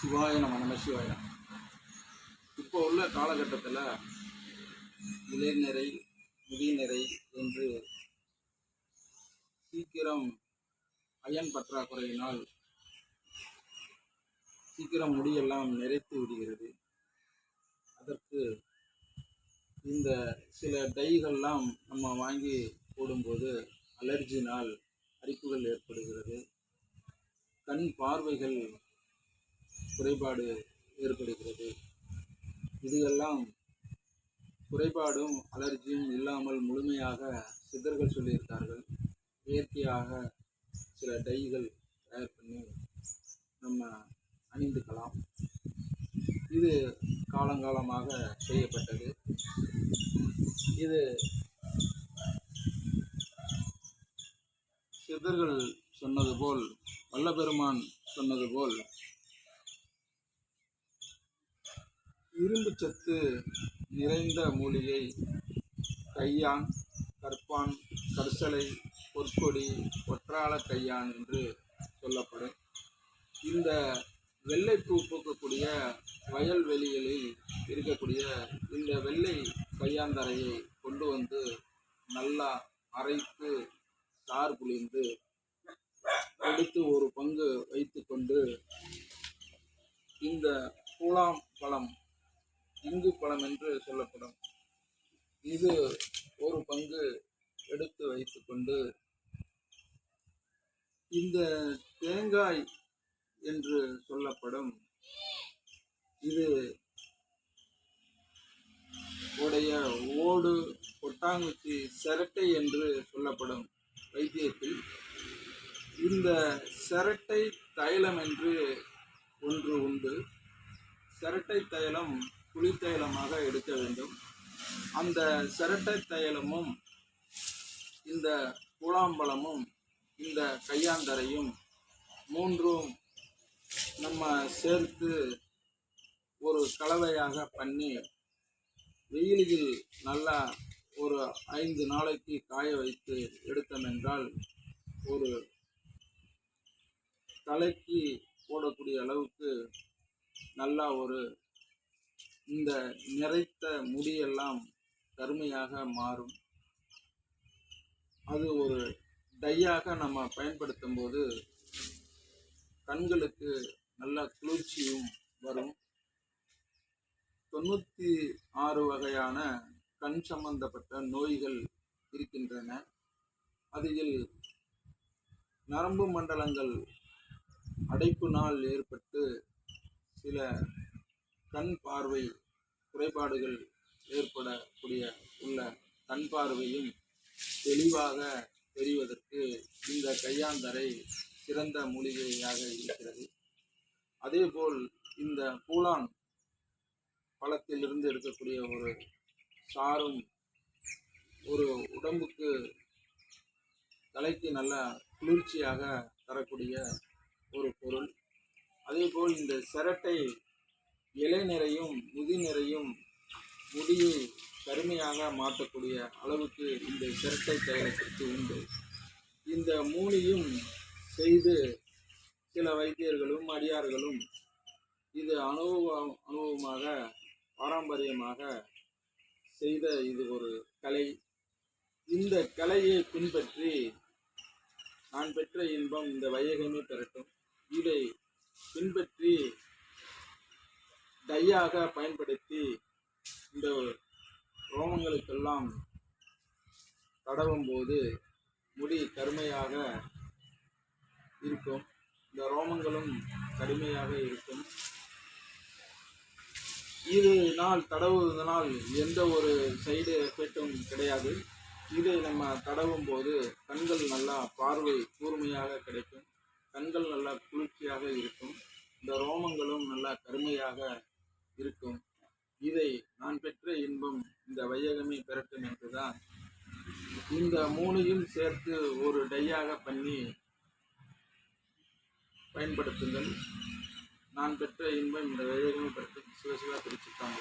சிவாய நம்ம நம்ம சிவாய. இப்போ உள்ள காலகட்டத்தில் இளைஞரை முதியநிறை என்று சீக்கிரம் அயன் பற்றாக்குறையினால் சீக்கிரம் முடியெல்லாம் நிறைத்து விடுகிறது. அதற்கு இந்த சில டைகள்லாம் நம்ம வாங்கி போடும்போது அலர்ஜினால் அரிப்புகள் ஏற்படுகிறது. கண் பார்வைகள் குறைபாடு ஏற்படுகிறது. இதுவெல்லாம் குறைபாடும் அலர்ஜியும் இல்லாமல் முழுமையாக சித்தர்கள் சொல்லியிருக்கார்கள் இயற்கையாக சில டைகள் தயார் பண்ணி நம்ம அணிந்துக்கலாம். இது காலங்காலமாக செய்யப்பட்டது. இது சித்தர்கள் சொன்னது போல் வல்லபெருமான் சொன்னது போல் இரும்பு சத்து நிறைந்த மூலிகை கையான் கற்பான் கரிசலை பொற்கொடி ஒற்றாள கையான் என்று சொல்லப்படும். இந்த வெள்ளைப்பூ பூக்கக்கூடிய வயல்வெளிகளில் இருக்கக்கூடிய இந்த வெள்ளை கையாந்தரையை கொண்டு வந்து நல்லா அரைத்து சார் புளிந்து எடுத்து ஒரு பங்கு வைத்துக்கொண்டு இந்த பூலாம் பழம் இங்கு பழம் என்று சொல்லப்படும். இது ஒரு பங்கு எடுத்து வைத்துக்கொண்டு இந்த தேங்காய் என்று சொல்லப்படும். இது உடைய ஓடு கொட்டாங்குச்சி சிரட்டை என்று சொல்லப்படும் வைத்தியத்தில் இந்த சிரட்டை தைலம் என்று ஒன்று உண்டு. சிரட்டை தைலம் புளித்தைலமாக எடுக்க வேண்டும். அந்த சிரட்டை தைலமும் இந்த கூழாம்பழமும் இந்த கையாந்தரையும் மூன்றும் நம்ம சேர்த்து ஒரு கலவையாக பண்ணி வெயிலில் நல்லா ஒரு ஐந்து நாளைக்கு காய வைத்து எடுத்தோம் என்றால் ஒரு தலைக்கு போடக்கூடிய அளவுக்கு நல்லா ஒரு இந்த நிறைத்த முடியெல்லாம் கருமையாக மாறும். அது ஒரு டையாக நம்ம பயன்படுத்தும் போது கண்களுக்கு நல்ல குளிர்ச்சியும் வரும். தொண்ணூற்றி ஆறு வகையான கண் சம்பந்தப்பட்ட நோய்கள் இருக்கின்றன. அதில் நரம்பு மண்டலங்கள் அடைப்பினால் ஏற்பட்டு சில கண் பார்வை குறைபாடுகள் ஏற்படக்கூடிய உள்ள கண் பார்வையும் தெளிவாக தெரிவதற்கு இந்த கையாந்தரை சிறந்த மூலிகையாக இருக்கிறது. அதேபோல் இந்த பூலான் பழத்திலிருந்து எடுக்கக்கூடிய ஒரு சாரும் ஒரு உடம்புக்கு தலைக்கு நல்ல குளிர்ச்சியாக தரக்கூடிய ஒரு பொருள். அதேபோல் இந்த சிரட்டை இலை நிறையும் முதி நிறையும் முடியை கருமையாக மாற்றக்கூடிய அளவுக்கு இந்த சிரட்டை தைலத்திற்கு உண்டு. இந்த மூலியும் செய்து சில வைத்தியர்களும் அடியார்களும் இது அனுபவம் அனுபவமாக பாரம்பரியமாக செய்த இது ஒரு கலை. இந்த கலையை பின்பற்றி நான் பெற்ற இன்பம் இந்த வையகமே பெறட்டும். இதை பின்பற்றி டையாக பயன்படுத்தி இந்த ரோமங்களுக்கெல்லாம் தடவும் போது முடி கருமையாக இருக்கும். இந்த ரோமங்களும் கடுமையாக இருக்கும். இதனால் தடவுவதனால் எந்த ஒரு சைடு எஃபெக்டும் கிடையாது. இதை நம்ம தடவும் போது கண்கள் நல்லா பார்வை கூர்மையாக கிடைக்கும். கண்கள் நல்லா குளிர்ச்சியாக இருக்கும். இந்த ரோமங்களும் நல்லா கருமையாக இருக்கும். இதை நான் பெற்ற இன்பம் இந்த வையகமே பெறட்டும் என்றுதான். இந்த மூணையும் சேர்த்து ஒரு டையாக பண்ணி பயன்படுத்துங்கள். நான் பெற்ற இன்பம் இந்த வையகமே பெறட்டும் சிவசிவா தாங்க